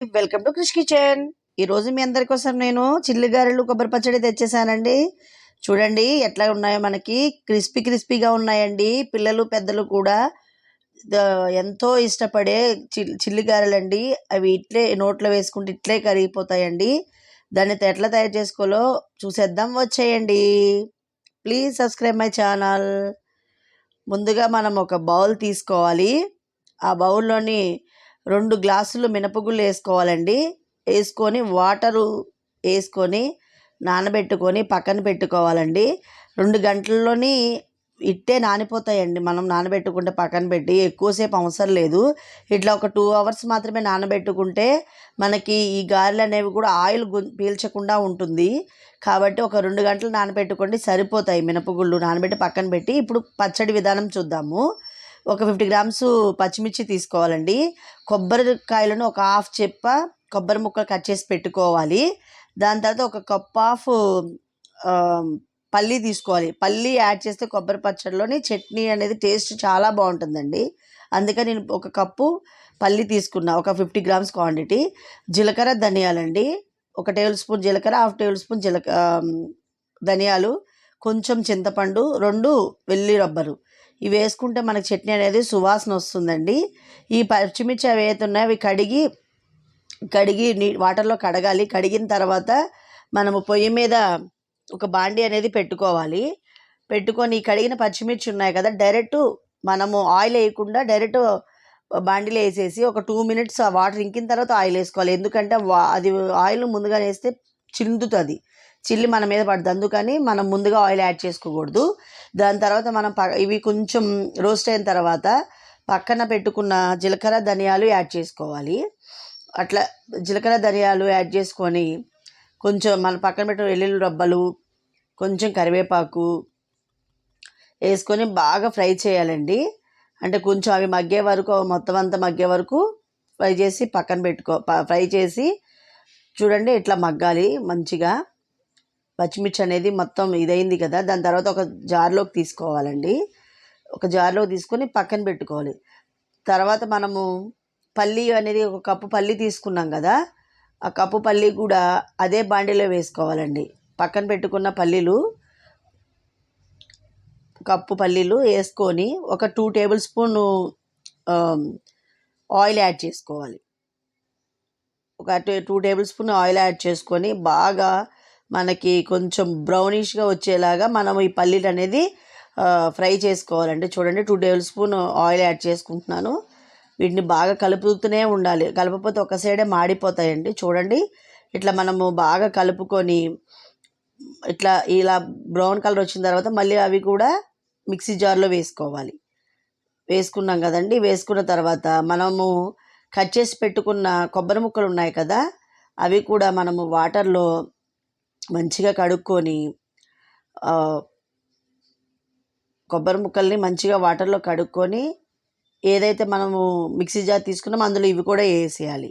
Welcome to Krish kitchen. ఈ రోజు మీ అందరి కోసం నేను చిల్లి గారెలు కొబ్బరి పచ్చడి తెచ్చేసానండి. చూడండి ఎట్లా ఉన్నాయో మనకి. క్రిస్పీ క్రిస్పీగా ఉన్నాయండి. పిల్లలు పెద్దలు కూడా ఎంతో ఇష్టపడే చిల్ చిల్లి అవి ఇట్లే నోట్లో వేసుకుంటే ఇట్లే కరిగిపోతాయండి. దాన్ని ఎట్లా తయారు చేసుకోవాలో చూసేద్దాం. వచ్చేయండి. Please subscribe my channel. ముందుగా మనం ఒక బౌల్ తీసుకోవాలి. ఆ బౌల్లోని రెండు గ్లాసులు మినపగుళ్ళు వేసుకోవాలండి. వేసుకొని వాటరు వేసుకొని నానబెట్టుకొని పక్కన పెట్టుకోవాలండి. రెండు గంటల్లోని ఇట్టే నానిపోతాయండి. మనం నానబెట్టుకుంటే పక్కన పెట్టి ఎక్కువసేపు అవసరం లేదు. ఇట్లా ఒక టూ అవర్స్ మాత్రమే నానబెట్టుకుంటే మనకి ఈ గారెలు అనేవి కూడా ఆయిల్ గు- పీల్చకుండా ఉంటుంది. కాబట్టి ఒక రెండు గంటలు నానబెట్టుకోండి సరిపోతాయి మినపగుళ్ళు నానబెట్టి పక్కన పెట్టి. ఇప్పుడు పచ్చడి విధానం చూద్దాము. ఒక ఫిఫ్టీ గ్రామ్స్ పచ్చిమిర్చి తీసుకోవాలండి. కొబ్బరికాయలను ఒక హాఫ్ చెప్ప కొబ్బరి ముక్కలు కట్ చేసి పెట్టుకోవాలి. దాని తర్వాత ఒక కప్ ఆఫ్ పల్లి తీసుకోవాలి. పల్లి యాడ్ చేస్తే కొబ్బరి పచ్చడిలోని చట్నీ అనేది టేస్ట్ చాలా బాగుంటుందండి. అందుకని నేను ఒక కప్పు పల్లి తీసుకున్నా ఒక ఫిఫ్టీ గ్రామ్స్ క్వాంటిటీ. జీలకర్ర ధనియాలండి. ఒక టేబుల్ స్పూన్ జీలకర్ర హాఫ్ టేబుల్ స్పూన్ జీలక ధనియాలు కొంచెం చింతపండు రెండు వెల్లి రబ్బరు. ఇవి వేసుకుంటే మనకి చట్నీ అనేది సువాసన వస్తుందండి. ఈ పచ్చిమిర్చి అవి అయితే ఉన్నాయో అవి కడిగి కడిగి నీ వాటర్లో కడగాలి. కడిగిన తర్వాత మనము పొయ్యి మీద ఒక బాండి అనేది పెట్టుకోవాలి. పెట్టుకొని కడిగిన పచ్చిమిర్చి ఉన్నాయి కదా డైరెక్ట్ మనము ఆయిల్ వేయకుండా డైరెక్ట్ బాండిలో వేసేసి ఒక టూ మినిట్స్ ఆ వాటర్ ఇంకిన తర్వాత ఆయిల్ వేసుకోవాలి. ఎందుకంటే వా- అది ఆయిల్ ముందుగా వేస్తే చిందుతుంది. చిల్లి మన మీద పడుతుంది. అందుకని మనం ముందుగా ఆయిల్ యాడ్ చేసుకోకూడదు. దాని తర్వాత మనం ప ఇవి కొంచెం రోస్ట్ అయిన తర్వాత పక్కన పెట్టుకున్న జీలకర్ర ధనియాలు యాడ్ చేసుకోవాలి. అట్లా జీలకర్ర ధనియాలు యాడ్ చేసుకొని కొంచెం మన పక్కన పెట్టిన వెల్లుల్లి రబ్బలు కొంచెం కరివేపాకు వేసుకొని బాగా ఫ్రై చేయాలండి. అంటే కొంచెం అవి మగ్గే వరకు మొత్తం అంతా మగ్గే వరకు ఫ్రై చేసి పక్కన పెట్టుకో ఫ్రై చేసి చూడండి ఇట్లా మగ్గాలి మంచిగా. పచ్చిమిర్చి అనేది మొత్తం ఇదైంది కదా దాని తర్వాత ఒక జార్లోకి తీసుకోవాలండి. ఒక జార్లోకి తీసుకొని పక్కన పెట్టుకోవాలి. తర్వాత మనము పల్లి అనేది ఒక కప్పు పల్లి తీసుకున్నాం కదా ఆ కప్పు పల్లి కూడా అదే బాండీలో వేసుకోవాలండి. పక్కన పెట్టుకున్న పల్లీలు కప్పు పల్లీలు వేసుకొని ఒక two tablespoon oil add చేసుకోవాలి. ఒక two tablespoon oil add చేసుకొని బాగా మనకి కొంచెం బ్రౌనిష్గా వచ్చేలాగా మనం ఈ పల్లీలు అనేది ఫ్రై చేసుకోవాలండి. చూడండి two tablespoon oil add చేసుకుంటున్నాను. వీటిని బాగా కలుపుతూనే ఉండాలి. కలపకపోతే ఒక సైడే మాడిపోతాయండి. చూడండి ఇట్లా మనము బాగా కలుపుకొని ఇట్లా ఇలా బ్రౌన్ కలర్ వచ్చిన తర్వాత మళ్ళీ అవి కూడా మిక్సీ జార్లో వేసుకోవాలి. వేసుకున్నాం కదండి. వేసుకున్న తర్వాత మనము కట్ చేసి పెట్టుకున్న కొబ్బరి ముక్కలు ఉన్నాయి కదా అవి కూడా మనము వాటర్లో మంచిగా కడుక్కొని కొబ్బరి ముక్కల్ని మంచిగా వాటర్లో కడుక్కొని ఏదైతే మనము మిక్సీ జార్ తీసుకున్నామో అందులో ఇవి కూడా వేసేయాలి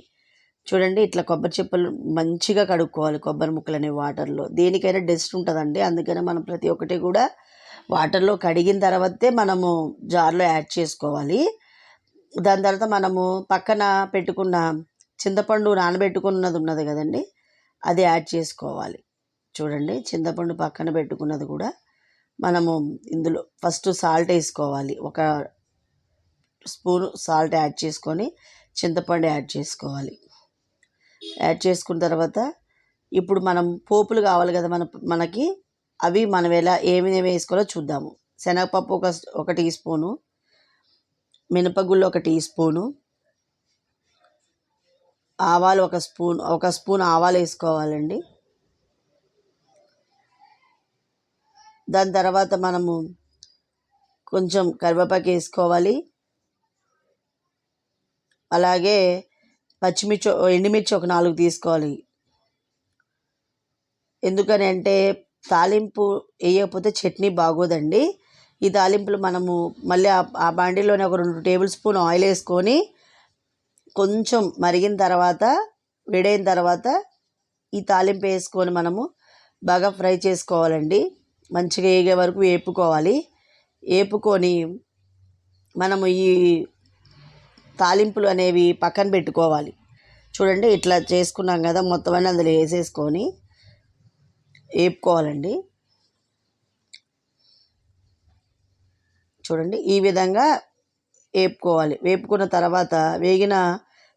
చూడండి ఇట్లా కొబ్బరి చెప్పులు మంచిగా కడుక్కోవాలి కొబ్బరి ముక్కలని వాటర్లో. దేనికైనా డస్ట్ ఉంటుందండి. అందుకనే మనం ప్రతి ఒక్కటి కూడా వాటర్లో కడిగిన తర్వాతే మనము జార్లో యాడ్ చేసుకోవాలి. దాని తర్వాత మనము పక్కన పెట్టుకున్న చింతపండు నానబెట్టుకున్నది ఉన్నది కదండి అది యాడ్ చేసుకోవాలి. చూడండి చింతపండు పక్కన పెట్టుకున్నది కూడా మనము ఇందులో ఫస్ట్ సాల్ట్ వేసుకోవాలి. ఒక స్పూన్ సాల్ట్ యాడ్ చేసుకొని చింతపండు యాడ్ చేసుకోవాలి. యాడ్ చేసుకున్న తర్వాత ఇప్పుడు మనం పోపులు కావాలి కదా మన మనకి అవి మనం ఎలా ఏమేమి వేసుకోవాలో చూద్దాము. శనగపప్పు ఒక ఒక టీ స్పూను మినపగుళ్ళు ఒక టీ స్పూను ఆవాలు ఒక స్పూన్ ఒక స్పూన్ ఆవాలు వేసుకోవాలండి. దాని తర్వాత మనము కొంచెం కరివేపాకు వేసుకోవాలి. అలాగే పచ్చిమిర్చి ఎండుమిర్చి ఒక నాలుగు తీసుకోవాలి. ఎందుకని అంటే తాలింపు వేయకపోతే చట్నీ బాగోదండి. ఈ తాలింపులు మనము మళ్ళీ ఆ- ఆ బాండీలోనే ఒక రెండు టేబుల్ స్పూన్ ఆయిల్ వేసుకొని కొంచెం మరిగిన తర్వాత వేడైన తర్వాత ఈ తాలింపు వేసుకొని మనము బాగా ఫ్రై చేసుకోవాలండి. మంచిగా వేగే వరకు వేపుకోవాలి. వేపుకొని మనము ఈ తాలింపులు అనేవి పక్కన పెట్టుకోవాలి. చూడండి ఇట్లా చేసుకున్నాం కదా మొత్తం అన్నీ అందులో వేసేసుకొని వేపుకోవాలండి చూడండి ఈ విధంగా వేపుకోవాలి వేపుకున్న తర్వాత వేగిన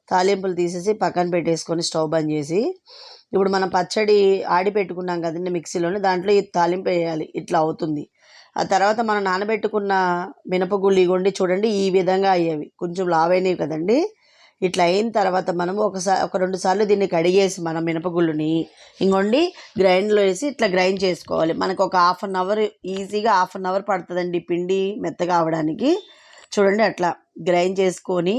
తాలింపులు తీసేసి పక్కన పెట్టేసుకొని స్టవ్ బంద్ చేసి ఇప్పుడు మనం పచ్చడి ఆడి పెట్టుకున్నాం కదండి మిక్సీలోని దాంట్లో ఈ తాలింపు వేయాలి. ఇట్లా అవుతుంది. ఆ తర్వాత మనం నానబెట్టుకున్న మినపగుళ్ళు ఇగోండి చూడండి ఈ విధంగా అయ్యేవి. కొంచెం లావైనవి కదండి. ఇట్లా అయిన తర్వాత మనం ఒకసారి ఒక రెండు సార్లు దీన్ని కడిగేసి మనం మినపగుళ్ళుని ఇంకొండి గ్రైండ్లో వేసి ఇట్లా గ్రైండ్ చేసుకోవాలి. మనకు ఒక హాఫ్ అన్ అవర్ ఈజీగా హాఫ్ అన్ అవర్ పడుతుందండి పిండి మెత్తగా అవడానికి. చూడండి అట్లా గ్రైండ్ చేసుకొని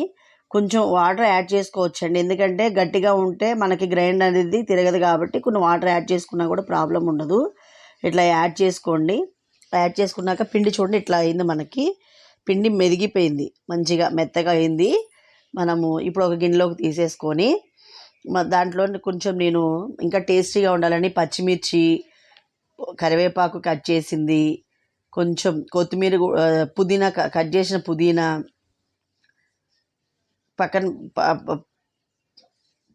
కొంచెం వాటర్ యాడ్ చేసుకోవచ్చండి. ఎందుకంటే గట్టిగా ఉంటే మనకి గ్రైండ్ అనేది తిరగదు కాబట్టి కొన్ని వాటర్ యాడ్ చేసుకున్నా కూడా ప్రాబ్లం ఉండదు. ఇట్లా యాడ్ చేసుకోండి. యాడ్ చేసుకున్నాక పిండి చూడండి ఇట్లా అయింది మనకి. పిండి మెదిగిపోయింది. మంచిగా మెత్తగా అయింది. మనము ఇప్పుడు ఒక గిన్నెలోకి తీసేసుకొని దాంట్లో కొంచెం నేను ఇంకా టేస్టీగా ఉండాలని పచ్చిమిర్చి కరివేపాకు కట్ చేసింది. కొంచెం కొత్తిమీర పుదీనా కట్ చేసిన పుదీనా పక్కన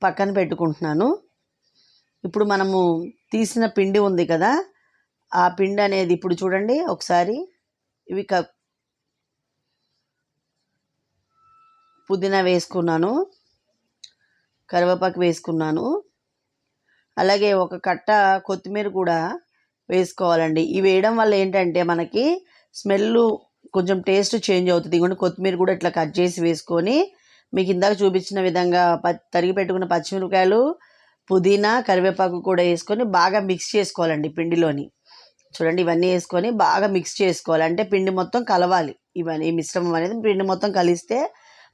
పక్కన పెట్టుకుంటున్నాను. ఇప్పుడు మనము తీసిన పిండి ఉంది కదా ఆ పిండి అనేది ఇప్పుడు చూడండి ఒకసారి. ఇవి క పుదీనా వేసుకున్నాను కరివేపాకు వేసుకున్నాను. అలాగే ఒక కట్ట కొత్తిమీర కూడా వేసుకోవాలండి. ఇవి వేయడం వల్ల ఏంటంటే మనకి స్మెల్ కొంచెం టేస్ట్ చేంజ్ అవుతుంది. ఇంకొంటే కొత్తిమీర కూడా ఇట్లా కట్ చేసి వేసుకొని మీకు ఇందాక చూపించిన విధంగా ప తరిగి పెట్టుకున్న పచ్చిమిరపకాయలు పుదీనా కరివేపాకు కూడా వేసుకొని బాగా మిక్స్ చేసుకోవాలండి పిండిలోని. చూడండి ఇవన్నీ వేసుకొని బాగా మిక్స్ చేసుకోవాలి. అంటే పిండి మొత్తం కలవాలి. ఇవన్నీ ఈ మిశ్రమం అనేది పిండి మొత్తం కలిస్తే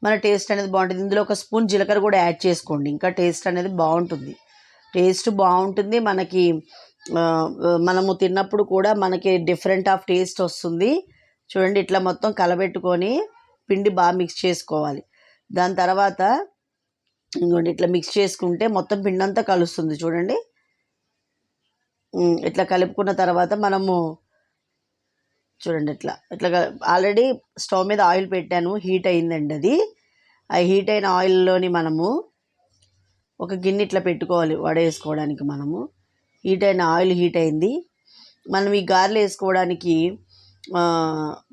మన టేస్ట్ అనేది బాగుంటుంది. ఇందులో ఒక స్పూన్ జీలకర్ర కూడా యాడ్ చేసుకోండి. ఇంకా టేస్ట్ అనేది బాగుంటుంది. టేస్ట్ బాగుంటుంది. మనకి మనము తిన్నప్పుడు కూడా మనకి డిఫరెంట్ ఆఫ్ టేస్ట్ వస్తుంది. చూడండి ఇట్లా మొత్తం కలబెట్టుకొని పిండి బాగా మిక్స్ చేసుకోవాలి. దాని తర్వాత ఇంకోటి ఇట్లా మిక్స్ చేసుకుంటే మొత్తం పిండంతా కలుస్తుంది చూడండి. ఇట్లా కలుపుకున్న తర్వాత మనము చూడండి ఇట్లా ఇట్లా ఆల్రెడీ స్టవ్ మీద ఆయిల్ పెట్టాను హీట్ అయిందండి అది. ఆ హీట్ అయిన ఆయిల్లోని మనము ఒక గిన్నె ఇట్లా పెట్టుకోవాలి వడేసుకోవడానికి మనము. హీట్ అయిన ఆయిల్ హీట్ అయింది. మనం ఈ గారెలు వేసుకోవడానికి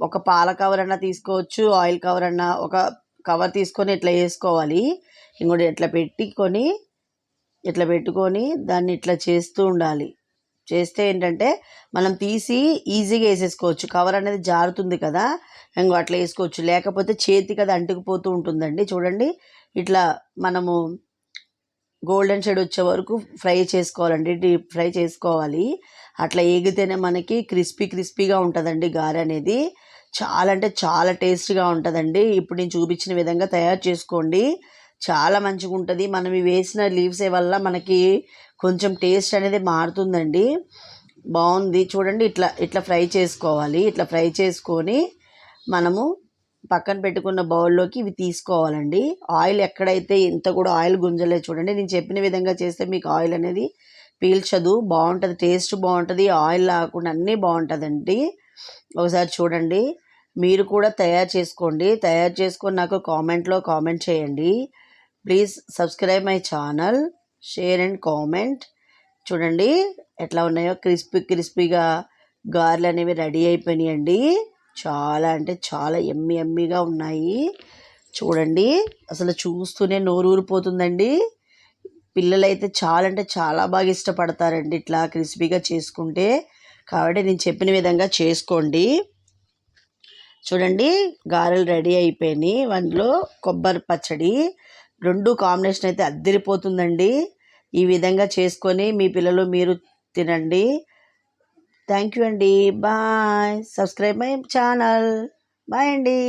ఒక పాల కవర్ అన్నా తీసుకోవచ్చు ఆయిల్ కవర్ అన్నా ఒక కవర్ తీసుకొని ఇట్లా వేసుకోవాలి ఇంకోటి ఇట్లా పెట్టుకొని ఇట్లా పెట్టుకొని దాన్ని ఇట్లా చేస్తూ ఉండాలి. చేస్తే ఏంటంటే మనం తీసి ఈజీగా వేసేసుకోవచ్చు. కవర్ అనేది జారుతుంది కదా ఇంకో అట్లా వేసుకోవచ్చు. లేకపోతే చేతికి అది అంటుకుపోతూ ఉంటుందండి. చూడండి ఇట్లా మనము గోల్డెన్ షేడ్ వచ్చే వరకు ఫ్రై చేసుకోవాలండి. డీప్ ఫ్రై చేసుకోవాలి. అట్లా ఏగితేనే మనకి క్రిస్పీ క్రిస్పీగా ఉంటుందండి గారె అనేది. చాలా అంటే చాలా టేస్ట్గా ఉంటుందండి. ఇప్పుడు నేను చూపించిన విధంగా తయారు చేసుకోండి. చాలా మంచిగా ఉంటుంది మనం వేసిన లీవ్స్ వల్ల మనకి కొంచెం టేస్ట్ అనేది మారుతుందండి. బాగుంది చూడండి ఇట్లా ఇట్లా ఫ్రై చేసుకోవాలి. ఇట్లా ఫ్రై చేసుకొని మనము పక్కన పెట్టుకున్న బౌల్లోకి ఇవి తీసుకోవాలండి. ఆయిల్ ఎక్కడైతే ఇంత కూడా ఆయిల్ గుంజలేదు చూడండి. నేను చెప్పిన విధంగా చేస్తే మీకు ఆయిల్ అనేది పీల్చదు. బాగుంటుంది టేస్ట్ బాగుంటుంది ఆయిల్ లేకుండా అన్నీ బాగుంటుందండి ఒకసారి చూడండి. మీరు కూడా తయారు చేసుకోండి. తయారు చేసుకొని నాకు కామెంట్లో కామెంట్ చేయండి. Please subscribe my channel. Share and comment. చూడండి ఎట్లా ఉన్నాయో. క్రిస్పీ క్రిస్పీగా గార్లు అనేవి రెడీ అయిపోయినాయండి. చాలా అంటే చాలా ఎమ్మి ఎమ్మిగా ఉన్నాయి. చూడండి. అసలు చూస్తూనే నోరు ఊరిపోతుందండి. పిల్లలైతే చాలా అంటే చాలా బాగా ఇష్టపడతారండి ఇట్లా క్రిస్పీగా చేసుకుంటే. కాబట్టి నేను చెప్పిన విధంగా చేసుకోండి. చూడండి గారెలు రెడీ అయిపోయినాయి. వంటలో కొబ్బరి పచ్చడి రెండు కాంబినేషన్ అయితే అద్దరిపోతుందండి. ఈ విధంగా చేసుకొని మీ పిల్లలు మీరు తినండి. థ్యాంక్ యూ అండి. Bye. Subscribe my channel. Bye అండి.